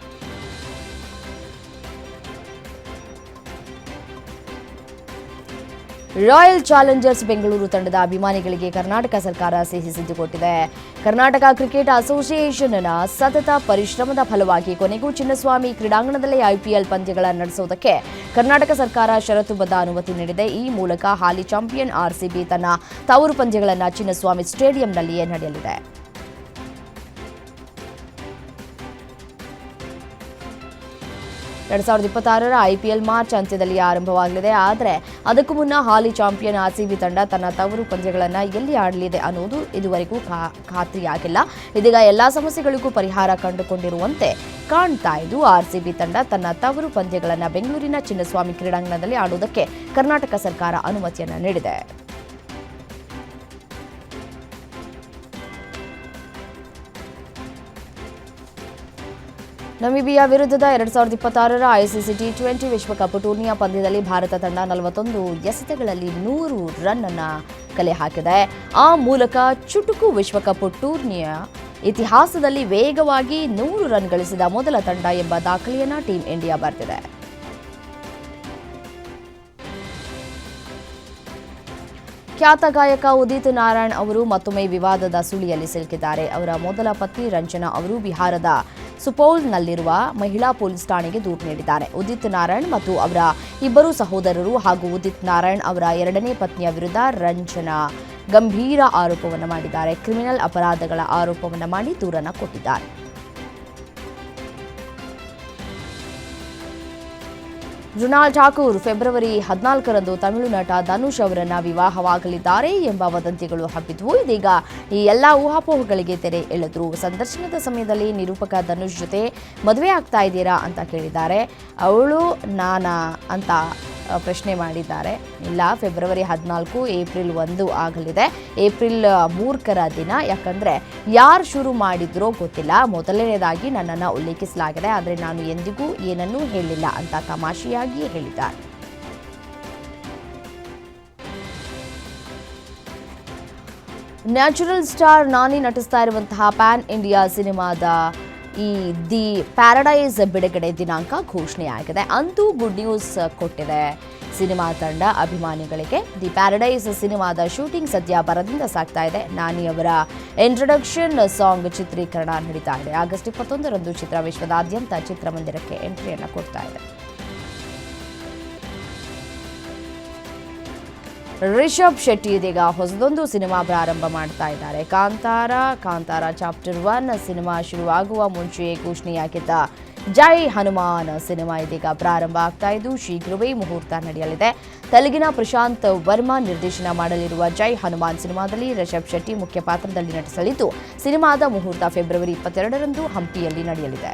S3: ರಾಯಲ್ ಚಾಲೆಂಜರ್ಸ್ ಬೆಂಗಳೂರು ತಂಡದ ಅಭಿಮಾನಿಗಳಿಗೆ ಕರ್ನಾಟಕ ಸರ್ಕಾರ ಸಿಹಿ ಸುದ್ದಿ ಕೊಟ್ಟಿದೆ. ಕರ್ನಾಟಕ ಕ್ರಿಕೆಟ್ ಅಸೋಸಿಯೇಷನ್ನ ಸತತ ಪರಿಶ್ರಮದ ಫಲವಾಗಿ ಕೊನೆಗೂ ಚಿನ್ನಸ್ವಾಮಿ ಕ್ರೀಡಾಂಗಣದಲ್ಲಿ ಐಪಿಎಲ್ ಪಂದ್ಯಗಳ ನಡೆಸುವುದಕ್ಕೆ ಕರ್ನಾಟಕ ಸರ್ಕಾರ ಷರತ್ತುಬದ್ಧ ಅನುಮತಿ ನೀಡಿದೆ. ಈ ಮೂಲಕ ಹಾಲಿ ಚಾಂಪಿಯನ್ ಆರ್ಸಿಬಿ ತನ್ನ ತವರು ಪಂದ್ಯಗಳನ್ನು ಚಿನ್ನಸ್ವಾಮಿ ಸ್ಟೇಡಿಯಂನಲ್ಲಿಯೇ ನಡೆಯಲಿದೆ. ಎರಡ್ ಸಾವಿರದ ಇಪ್ಪತ್ತಾರರ ಐಪಿಎಲ್ ಮಾರ್ಚ್ ಅಂತ್ಯದಲ್ಲಿ ಆರಂಭವಾಗಲಿದೆ. ಆದರೆ ಅದಕ್ಕೂ ಮುನ್ನ ಹಾಲಿ ಚಾಂಪಿಯನ್ ಆರ್ಸಿಬಿ ತಂಡ ತನ್ನ ತವರು ಪಂದ್ಯಗಳನ್ನು ಎಲ್ಲಿ ಆಡಲಿದೆ ಅನ್ನೋದು ಇದುವರೆಗೂ ಖಾತ್ರಿಯಾಗಿಲ್ಲ. ಇದೀಗ ಎಲ್ಲಾ ಸಮಸ್ಯೆಗಳಿಗೂ ಪರಿಹಾರ ಕಂಡುಕೊಂಡಿರುವಂತೆ ಕಾಣ್ತಾ ಇದ್ದು ಆರ್ಸಿಬಿ ತಂಡ ತನ್ನ ತವರು ಪಂದ್ಯಗಳನ್ನು ಬೆಂಗಳೂರಿನ ಚಿನ್ನಸ್ವಾಮಿ ಕ್ರೀಡಾಂಗಣದಲ್ಲಿ ಆಡುವುದಕ್ಕೆ ಕರ್ನಾಟಕ ಸರ್ಕಾರ ಅನುಮತಿಯನ್ನು ನೀಡಿದೆ. ನಮಿಬಿಯಾ ವಿರುದ್ಧದ ಎರಡ್ ಸಾವಿರದ ಇಪ್ಪತ್ತಾರರ ಐಸಿಸಿ ಟಿ ಟ್ವೆಂಟಿ ವಿಶ್ವಕಪ್ ಟೂರ್ನಿಯ ಪಂದ್ಯದಲ್ಲಿ ಭಾರತ ತಂಡ ನಲವತ್ತೊಂದು ಎಸೆತಗಳಲ್ಲಿ ನೂರು ರನ್ ಅನ್ನ ಕಲೆ ಹಾಕಿದೆ. ಆ ಮೂಲಕ ಚುಟುಕು ವಿಶ್ವಕಪ್ ಟೂರ್ನಿಯ ಇತಿಹಾಸದಲ್ಲಿ ವೇಗವಾಗಿ ನೂರು ರನ್ ಗಳಿಸಿದ ಮೊದಲ ತಂಡ ಎಂಬ ದಾಖಲೆಯನ್ನ ಟೀಂ ಇಂಡಿಯಾ ಬರೆದಿದೆ. ಖ್ಯಾತ ಗಾಯಕ ಉದಿತ್ ನಾರಾಯಣ್ ಅವರು ಮತ್ತೊಮ್ಮೆ ವಿವಾದದ ಸುಳಿಯಲ್ಲಿ ಸಿಲುಕಿದ್ದಾರೆ. ಅವರ ಮೊದಲ ಪತ್ನಿ ರಂಜನಾ ಅವರು ಬಿಹಾರದ ಸುಪೌಲ್ನಲ್ಲಿರುವ ಮಹಿಳಾ ಪೊಲೀಸ್ ಠಾಣೆಗೆ ದೂರು ನೀಡಿದ್ದಾರೆ. ಉದಿತ್ ನಾರಾಯಣ್ ಮತ್ತು ಅವರ ಇಬ್ಬರು ಸಹೋದರರು ಹಾಗೂ ಉದಿತ್ ನಾರಾಯಣ್ ಅವರ ಎರಡನೇ ಪತ್ನಿಯ ವಿರುದ್ಧ ರಂಜನಾ ಗಂಭೀರ ಆರೋಪವನ್ನು ಮಾಡಿದ್ದಾರೆ. ಕ್ರಿಮಿನಲ್ ಅಪರಾಧಗಳ ಆರೋಪವನ್ನು ಮಾಡಿ ದೂರನ್ನು ಕೊಟ್ಟಿದ್ದಾರೆ. ಮೃಣಾಲ್ ಠಾಕೂರ್ ಫೆಬ್ರವರಿ ಹದಿನಾಲ್ಕರಂದು ತಮಿಳು ನಟ ಧನುಷ್ ಅವರನ್ನ ವಿವಾಹವಾಗಲಿದ್ದಾರೆ ಎಂಬ ವದಂತಿಗಳು ಹಬ್ಬಿದ್ವು. ಇದೀಗ ಈ ಎಲ್ಲ ಊಹಾಪೋಹಗಳಿಗೆ ತೆರೆ ಎಳೆದ್ರು. ಸಂದರ್ಶನದ ಸಮಯದಲ್ಲಿ ನಿರೂಪಕ ಧನುಷ್ ಜೊತೆ ಮದುವೆ ಆಗ್ತಾ ಇದ್ದೀರಾ ಅಂತ ಕೇಳಿದ್ದಾರೆ. ಅವಳು ನಾನಾ ಅಂತ ಪ್ರಶ್ನೆ ಮಾಡಿದ್ದಾರೆ. ಇಲ್ಲ, ಫೆಬ್ರವರಿ ಹದಿನಾಲ್ಕು, ಏಪ್ರಿಲ್ ಒಂದು ಆಗಲಿದೆ. ಏಪ್ರಿಲ್ ಮೂರ್ಖರ ದಿನ. ಯಾಕಂದರೆ ಯಾರು ಶುರು ಮಾಡಿದ್ರೋ ಗೊತ್ತಿಲ್ಲ. ಮೊದಲನೇದಾಗಿ ನನ್ನನ್ನು ಉಲ್ಲೇಖಿಸಲಾಗಿದೆ. ಆದರೆ ನಾನು ಎಂದಿಗೂ ಏನನ್ನೂ ಹೇಳಿಲ್ಲ ಅಂತ ತಮಾಷೆಯಾಗಿ ಹೇಳಿದ್ದಾರೆ. ನ್ಯಾಚುರಲ್ ಸ್ಟಾರ್ ನಾನಿ ನಟಿಸ್ತಾ ಇರುವಂತಹ ಪ್ಯಾನ್ ಇಂಡಿಯಾ ಸಿನಿಮಾದ ಈ ದಿ ಪ್ಯಾರಡೈಸ್ ಬಿಡುಗಡೆ ದಿನಾಂಕ ಘೋಷಣೆಯಾಗಿದೆ. ಅಂತೂ ಗುಡ್ ನ್ಯೂಸ್ ಕೊಟ್ಟಿದೆ. ಸಿನಿಮಾ ತಂಡ ಅಭಿಮಾನಿಗಳಿಗೆ ದಿ ಪ್ಯಾರಡೈಸ್ ಸಿನಿಮಾದ ಶೂಟಿಂಗ್ ಸದ್ಯ ಬರದಿಂದ ಸಾಗ್ತಾ ಇದೆ. ನಾನಿ ಅವರ ಇಂಟ್ರೊಡಕ್ಷನ್ ಸಾಂಗ್ ಚಿತ್ರೀಕರಣ ನಡೀತಾ ಇದೆ. ಆಗಸ್ಟ್ ಇಪ್ಪತ್ತೊಂದರಂದು ಚಿತ್ರ ವಿಶ್ವದಾದ್ಯಂತ ಚಿತ್ರಮಂದಿರಕ್ಕೆ ಎಂಟ್ರಿಯನ್ನು ಕೊಡ್ತಾ ಇದೆ. ರಿಷಬ್ ಶೆಟ್ಟಿ ಇದೀಗ ಹೊಸದೊಂದು ಸಿನಿಮಾ ಪ್ರಾರಂಭ ಮಾಡ್ತಾ ಇದ್ದಾರೆ. Kantara Kantara chapter one cinema ಶುರುವಾಗುವ ಮುಂಚೆಯೇ ಘೋಷಣೆಯಾಗಿದ್ದ ಜೈ ಹನುಮಾನ್ ಸಿನಿಮಾ ಇದೀಗ ಪ್ರಾರಂಭ ಆಗ್ತಾ ಇದ್ದು, ಶೀಘ್ರವೇ ಮುಹೂರ್ತ ನಡೆಯಲಿದೆ. ತೆಲುಗಿನ ಪ್ರಶಾಂತ್ ವರ್ಮಾ ನಿರ್ದೇಶನ ಮಾಡಲಿರುವ ಜೈ ಹನುಮಾನ್ ಸಿನಿಮಾದಲ್ಲಿ ರಿಷಬ್ ಶೆಟ್ಟಿ ಮುಖ್ಯ ಪಾತ್ರದಲ್ಲಿ ನಟಿಸಲಿದ್ದು, ಸಿನಿಮಾದ ಮುಹೂರ್ತ ಫೆಬ್ರವರಿ ಇಪ್ಪತ್ತೆರಡರಂದು ಹಂಪಿಯಲ್ಲಿ ನಡೆಯಲಿದೆ.